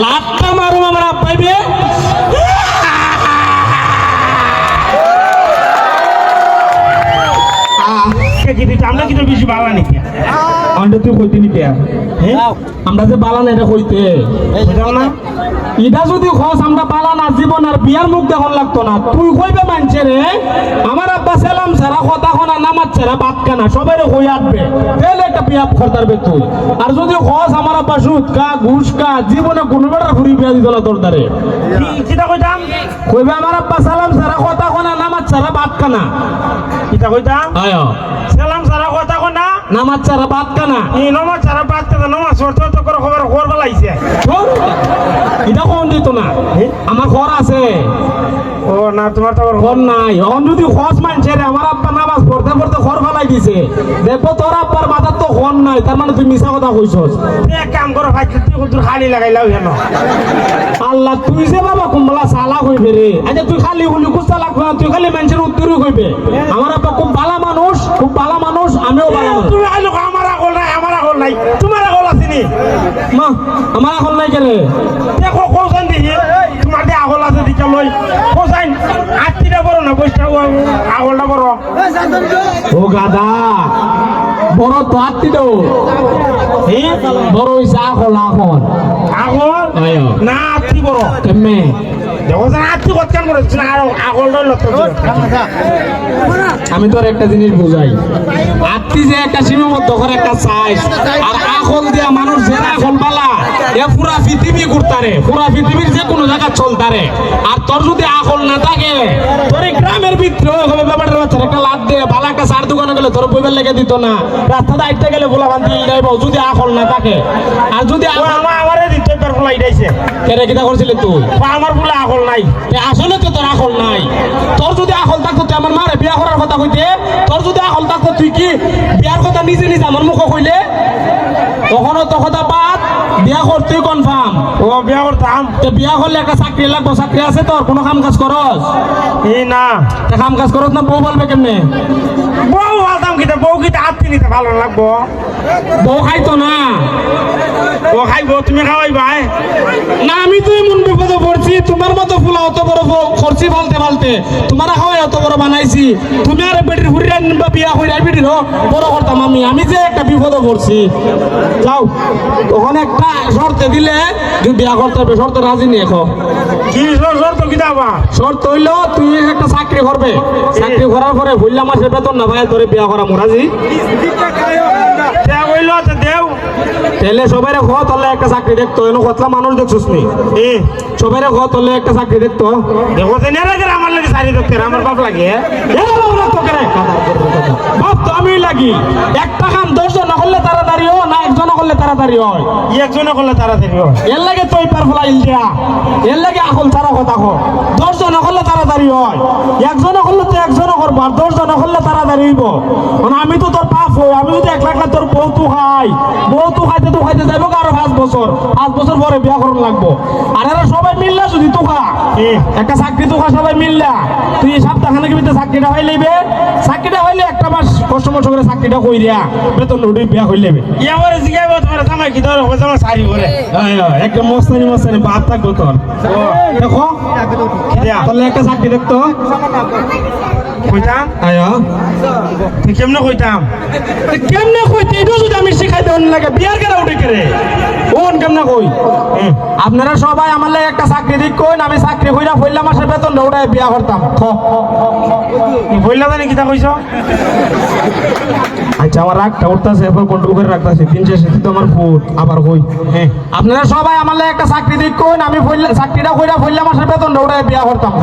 লাটটা মারুম আমার আব্বাইবে আমরা কিন্তু বেশি ভালো নাকি আমরা তুই কইতে নিতে আমরা যে বালান এটা কইতে। না? এটা যদি খস আমরা বালান আর জীবন আর বিয়ার মুখ দেখুন লাগতো না। তুই কইবে মানছে রে আমার আব্বা সেলাম ছাড়া কথা শোনা নামাজ ছাড়া বাদ কানা সবাই হয়ে আটবে? তাহলে একটা তুই। আর যদি খস আমার আব্বা সুদ কা ঘুষ কা জীবনে কোনো বেড়া ঘুরি বিয়া দিত না তোর দ্বারে। কিটা কইতাম? কইবে আমার আব্বা সালাম ছাড়া কথা শোনা নামাজ ছাড়া বাদ কানা। কিটা কইতাম? আয়। সালাম না নামাজ ছাড়া বাদ কানা এই নমাজ সারা বাদ করে নমাজ তো করে খবর খবর বলাইছে। এটা কোন দিত না? আমার ঘর আছে। ও না তোমার তো ঘর নাই। অন যদি খস মানছে রে আমার আব্বা নামাজ পড়তে পড়তে ঘর ফেলাই দিছে। দেখব তোর আব্বার মাথার তো ঘর নাই তার মানে তুই মিছা কথা কইছস। এক কাম করো ভাই তুই তোর খালি লাগাইলাও হেন। আল্লাহ তুই যে বাবা কুম্বলা সালা কইবে রে। আচ্ছা তুই খালি হলি কুস্তা লাগবে তুই খালি মানুষের উত্তরই কইবে। আমার আব্বা খুব ভালো মানুষ খুব ভালো মানুষ আমিও ভালো মানুষ তুমি আইলো আমার আগল নাই আমার আগল নাই আগল মা আমার নাই কেন দেখো কোসান দেখি। তোমার দিয়ে আগল আছে দিকে লই বড় না বৈশা আগলটা বড় ও গাদা বড় তো হ্যাঁ বড় হইছে এখন এখন আগল না আত্মী বড় কেমনে? আমি তোর একটা জিনিস বুঝাই। আত্মি যে একটা সীমাবদ্ধ করে একটা সাইজ আর আখল দিয়া মানুষ যারা এখন বালা এ পুরা পৃথিবী ঘুরতারে পুরা পৃথিবীর যে কোনো জায়গা চলতারে। আর তোর যদি আখল না থাকে তোর গ্রামের ভিতরে হবে ব্যাপারটা বাচ্চার একটা লাভ দে ভালো একটা সার দোকানে গেলে তোর বইবার লেগে দিত না। রাস্তাতে আইতে গেলে বলা বান্ধি যদি আখল না থাকে। আর যদি আমার আমারে দিতে পার ফুলা ইটাইছে কেরে কিটা করছিলি তুই আমার ফুলা আগল নাই। আসলে তো তোর আকল নাই। তোর যদি আকল থাকতো তুই আমার মারে বিয়া করার কথা কইতে তোর যদি আকল থাকতো তুই কি বিয়ার কথা নিজে নিজে আমার মুখে কইলে? কখনো তো কথা বাদ বিয়া করতেই কনফার্ম ও বিয়া করতাম তো বিয়া করলে একটা চাকরি লাগবো চাকরি আছে তোর কোনো কাম কাজ করস এই না। কাম কাজ করস না বউ বলবে কেমনে? বউ আলতাম কিটা বউ কিটা আত্মী নিতে ভালো লাগবো বউ খাইতো না। ও খাইব তুমি না আমি তো এমন বিপদে পড়ছি তোমার মতো ফুলা অত বড় তোমার খাওয়াই অত বড় বানাইছি। তুমি আর বেটির হুড়ি বা বিয়া বেটির বড় করতাম আমি আমি যে একটা বিপদে পড়ছি। যাও তখন একটা শর্তে দিলে বিয়া করতে হবে শর্তে রাজি নিয়ে খো কি সর তো কিটা শর্ত হইল তুই একটা চাকরি করবে। চাকরি করার পরে মাসের বেতন না ভাই তোরে বিয়া করা মোরাজি তাহলে সবাই খ তাহলে একটা চাকরি দেখতো এনে কতলা মানুষ দেখছিস নি? এ। সবাই খ তাহলে একটা চাকরি দেখতো। দেখো আমার লাগে সারি দেখতে আমার বাপ লাগে। বাপ তো আমি লাগি। একটা কাম দশজন করলে তাড়াতাড়ি হয় না একজন করলে তাড়াতাড়ি হয়? একজনে করলে তাড়াতাড়ি হয়। এর লাগে তুই পার ফলা ইন্ডিয়া এর লাগে এখন তারা কথা কো দশজন করলে তাড়াতাড়ি হয়। একজন করলে তো একজন করব আর দশজন করলে তাড়াতাড়ি হইব। মানে আমি তো খাই বউ তু খাইতে তু খাইতে যাইব আরও পাঁচ বছর। পাঁচ বছর পরে বিয়া করুন লাগবো। আর এরা সবাই মিললে যদি তু খা কি? একটা চাকরি তো খা সবাই মিললা। তুই এই সপ্তাহখানেক ভিতরে চাকরিটা হয়ে লইবে। চাকরিটা হইলে একটা মাস কষ্ট মষ্ট করে চাকরিটা কই দিয়া বেতন উঠে বিয়া হয়ে লইবে। ইয়া করে জিগাইব? তোমার জামাই কি ধরে? হবে জামাই সারি করে একটা মস্তানি মস্তানি বাপ থাকব তোর। দেখো। তাহলে একটা চাকরি দেখতো। কইতাম? আয়া। তুই কেমনে কইতাম? কেমনে যদি আমি শিখাই দেন লাগে বিয়ার কেন উঠে করে কোন কেমনে কই। আপনারা সবাই আমার লাগে একটা চাকরি দিক কইন আমি চাকরি কইরা পয়লা মাসের বেতন উঠাই বিয়া করতাম। বললা জানি কিতা কইছ? আচ্ছা আমার রাগটা উঠতেছে এরপর কন্ট্রোল করে রাখতেছে তিন শেষে তো আমার ফুট আবার কই? হ্যাঁ। আপনারা সবাই আমার লাগে একটা চাকরি দিক কইন আমি চাকরিটা কইরা পয়লা মাসের বেতন উঠাই বিয়া করতাম। খ।